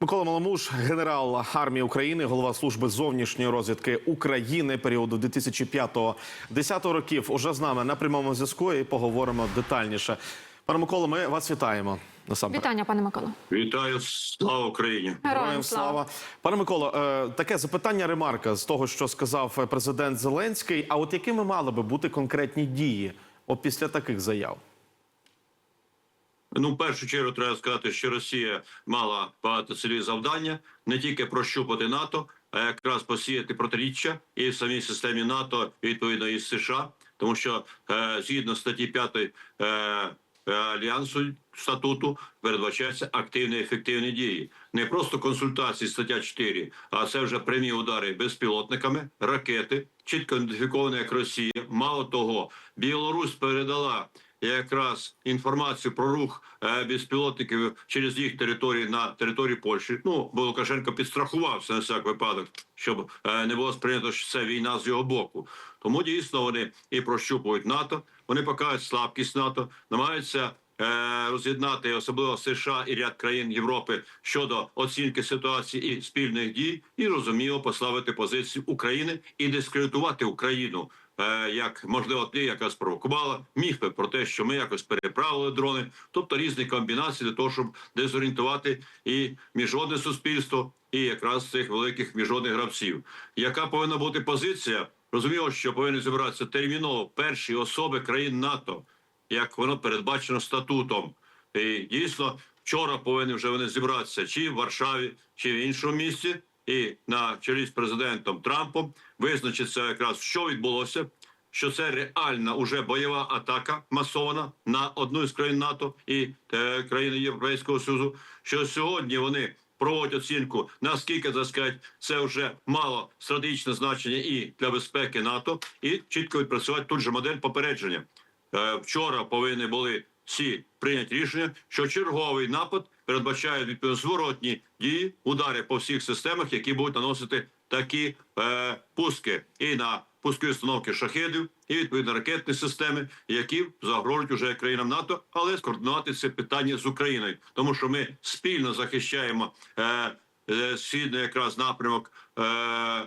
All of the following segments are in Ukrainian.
Микола Маламуш, генерал армії України, голова служби зовнішньої розвідки України періоду 2005-2010 років. Уже з нами на прямому зв'язку і поговоримо детальніше. Пане Миколо, ми вас вітаємо. Насамперед. Вітання, пане Миколо. Вітаю, слава Україні! Героям слава. Пане Миколо, е, таке запитання ремарка з того, що сказав президент Зеленський. А от якими мали би бути конкретні дії після таких заяв? Ну, в першу чергу треба сказати, що Росія мала багатоцільові завдання не тільки прощупати НАТО, а якраз посіяти протиріччя і в самій системі НАТО відповідно із США, тому що е, згідно статті 5 е, е, альянсу статуту передбачаються активні і ефективні дії, не просто консультації, стаття 4, а це вже прямі удари безпілотниками, ракети, чітко ідентифіковані як Росія. Мало того, Білорусь передала якраз інформацію про рух е, безпілотників через їх території на території Польщі. Ну бо Лукашенко підстрахувався на всяк випадок, щоб е, не було сприйнято, що це війна з його боку. Тому дійсно вони і прощупують НАТО, вони показують слабкість НАТО, намагаються. е, Роз'єднати особливо США і ряд країн Європи щодо оцінки ситуації і спільних дій, і розуміло послабити позицію України і дискредитувати Україну як можливо ти яка спровокувала міфи про те, що ми якось переправили дрони, тобто різні комбінації для того, щоб дезорієнтувати і міжнародне суспільство, і якраз цих великих міжнародних гравців. Яка повинна бути позиція? Розуміло, що повинні зібратися терміново перші особи країн НАТО, як воно передбачено статутом. І дійсно вчора повинні вже вони зібратися чи в Варшаві, чи в іншому місці, і на чолі з президентом Трампом визначиться якраз що відбулося. Що це реальна уже бойова атака масована на одну із країн НАТО і е, країни Європейського Союзу. Що сьогодні вони проводять оцінку, наскільки так сказати, це вже мало стратегічне значення і для безпеки НАТО, і чітко відпрацювати тут же модель попередження. Е, вчора повинні були всі прийняти рішення, що черговий напад передбачає відповідно зворотні дії, удари по всіх системах, які будуть наносити такі е, пуски. І на пускові установки шахедів, і відповідно ракетні системи, які загрожують уже країнам НАТО, але скоординувати це питання з Україною, тому що ми спільно захищаємо е, е, східний якраз напрямок е,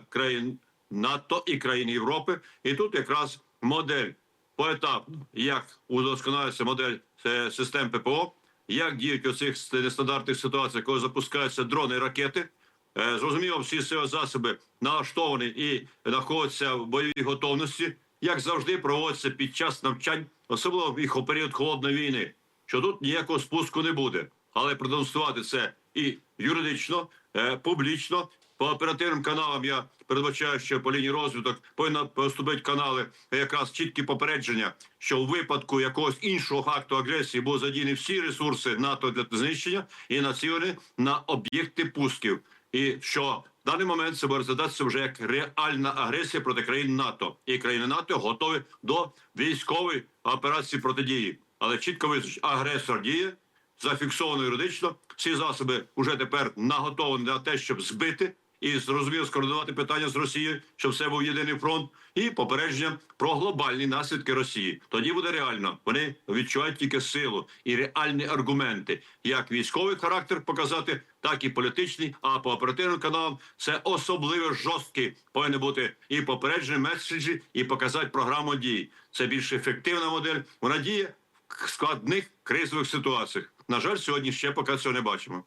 країн НАТО і країн Європи, і тут якраз модель поетапно, як удосконалюється модель е, систем ППО, як діють у цих нестандартних ситуаціях, коли запускаються дрони і ракети. Е, Зрозуміло, всі сили засоби налаштовані і знаходяться в бойовій готовності, як завжди проводиться під час навчань, особливо їх у період холодної війни. Що тут ніякого спуску не буде, але продемонструвати це і юридично, е, публічно. По оперативним каналам я передбачаю, що по лінії розвиток повинні поступити канали якраз чіткі попередження, що у випадку якогось іншого акту агресії будуть задіяні всі ресурси НАТО для знищення і націлені на об'єкти пусків. І що в даний момент це буде розглядатися вже як реальна агресія проти країн НАТО, і країни НАТО готові до військової операції протидії, але чітко визначить, агресор діє зафіксовано юридично. Всі засоби вже тепер наготовлені на те, щоб збити і зрозуміло скоординувати питання з Росією, щоб все був єдиний фронт, і попередження про глобальні наслідки Росії. Тоді буде реально. Вони відчувають тільки силу і реальні аргументи, як військовий характер показати, так і політичний. А по оперативним каналам це особливо жорсткі повинні бути і попереджені меседжі, і показати програму дій. Це більш ефективна модель. Вона діє в складних кризових ситуаціях. На жаль, сьогодні ще поки цього не бачимо.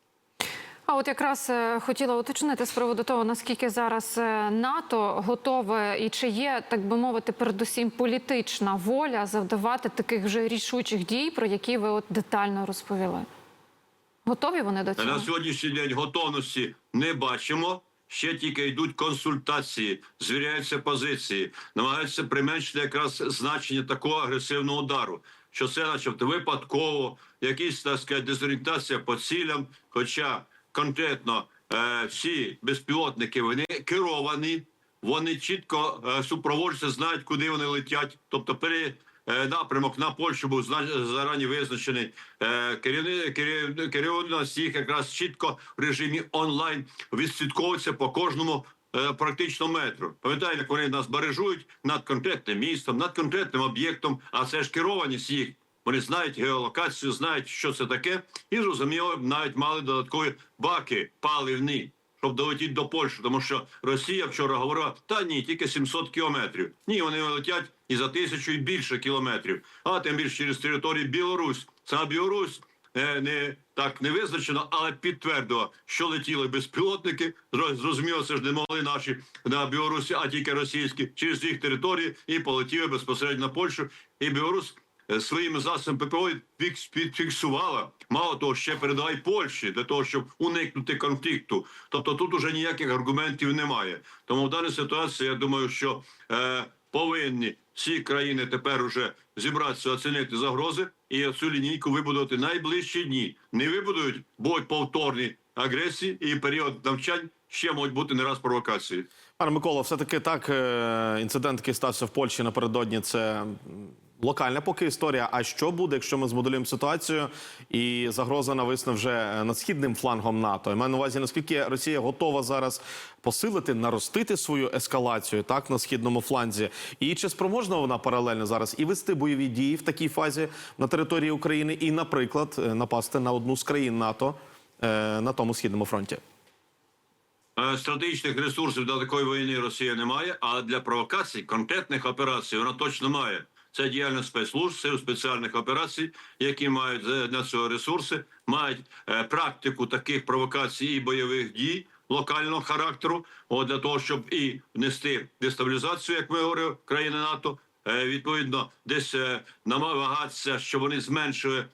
А от якраз е, хотіла уточнити з приводу того, наскільки зараз е, НАТО готове і чи є, так би мовити, передусім політична воля завдавати таких вже рішучих дій, про які ви от детально розповіли. Готові вони до цього? На сьогоднішній день готовності не бачимо. Ще тільки йдуть консультації, звіряються позиції, намагаються применшити якраз значення такого агресивного удару. Що це, начебто, випадково, якісь так сказати, дезорієнтація по цілям. Хоча конкретно е, всі безпілотники вони керовані, вони чітко е, супроводжуються, знають, куди вони летять. Тобто, пере, е, напрямок на Польщу був зарані визначений. Е, керівни- керів- Керівництво їх якраз чітко в режимі онлайн відслідковується по кожному. е, Практично метру. Пам'ятаєте, як вони нас барижують над конкретним містом, над конкретним об'єктом, а це ж керованість їх Вони знають геолокацію, знають, що це таке, і зрозуміло, навіть мали додаткові баки паливні, щоб долетіти до Польщі, тому що Росія вчора говорила: та ні, тільки 700 кілометрів. Ні, вони летять і за тисячу і більше кілометрів. А тим більше через територію Білорусь. Сама Білорусь е, не так не визначено, але підтвердила, що летіли безпілотники. Зро- Зрозуміло, це ж не могли наші на Білорусі, а тільки російські через їх території і полетіли безпосередньо на Польщу. І Білорусь своїми засобами ППО фікс- підфіксувала. Мало того, ще передала й Польщі для того, щоб уникнути конфлікту. Тобто тут уже ніяких аргументів немає. Тому в даній ситуації я думаю, що е, повинні всі країни тепер уже зібратися, оцінити загрози і цю лінійку вибудувати найближчі дні. Не вибудують, будуть повторні агресії і період навчань ще можуть бути не раз провокації. Пане Микола, все-таки так, е, інцидент, який стався в Польщі напередодні, це локальна поки історія. А що буде, якщо ми змоделюємо ситуацію і загроза нависне вже е, над східним флангом НАТО? Я маю на увазі, наскільки Росія готова зараз посилити, наростити свою ескалацію так на східному фланзі, і чи спроможна вона паралельно зараз і вести бойові дії в такій фазі на території України, і, наприклад, е, напасти на одну з країн НАТО е, на тому східному фронті? Стратегічних ресурсів для такої війни Росія не має, а для провокацій, конкретних операцій вона точно має. Це діяльність спецслужб, сил спеціальних операцій, які мають для цього ресурси, мають е, практику таких провокацій і бойових дій локального характеру, от для того, щоб і внести дестабілізацію, як ми говорили, країни НАТО, е, відповідно, десь е, намагатися, щоб вони зменшили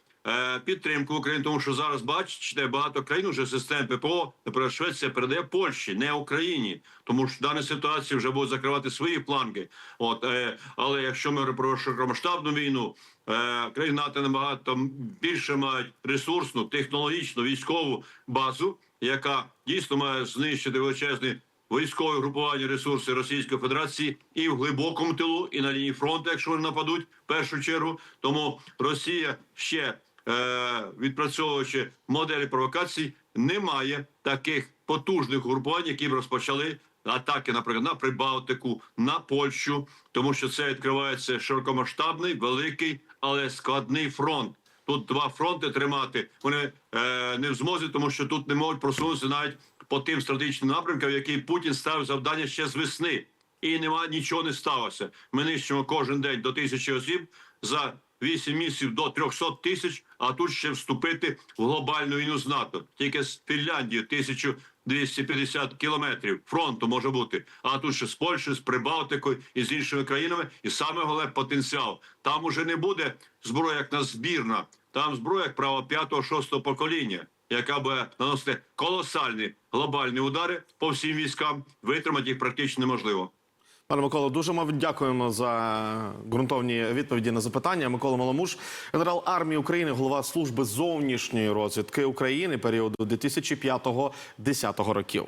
підтримку України, тому що зараз бачите, багато країн вже систем ППО, наприклад, Швеція передає Польщі, не Україні, тому що в даній ситуації вже будуть закривати свої фланги. От е, але якщо ми про широкомасштабну війну, е, країни НАТО набагато більше мають ресурсну, технологічну військову базу, яка дійсно має знищити величезний військове групування ресурси Російської Федерації і в глибокому тилу, і на лінії фронту, якщо вони нападуть в першу чергу. Тому Росія ще е, відпрацьовуючи моделі провокацій, не має таких потужних групувань, які б розпочали атаки, наприклад, на Прибалтику, на Польщу, тому що це відкривається широкомасштабний, великий, але складний фронт. Тут два фронти тримати. Вони е, не в змозі, тому що тут не можуть просунутися навіть по тим стратегічним напрямкам, які Путін ставив завдання ще з весни. І нема нічого не сталося. Ми нищимо кожен день до тисячі осіб за 8 місяців до 300 тисяч. А тут ще вступити в глобальну війну з НАТО. Тільки з Фінляндією 1250 кілометрів фронту може бути. А тут ще з Польщею, з Прибалтикою і з іншими країнами. І саме головне потенціал. Там уже не буде зброя як на збірна. Там зброя як право п'ятого шостого покоління, яка буде наносити колосальні глобальні удари по всім військам. Витримати їх практично неможливо. Пане Миколо, дуже вам дякуємо за ґрунтовні відповіді на запитання. Микола Маломуш, генерал армії України, голова служби зовнішньої розвідки України періоду 2005-2010 років.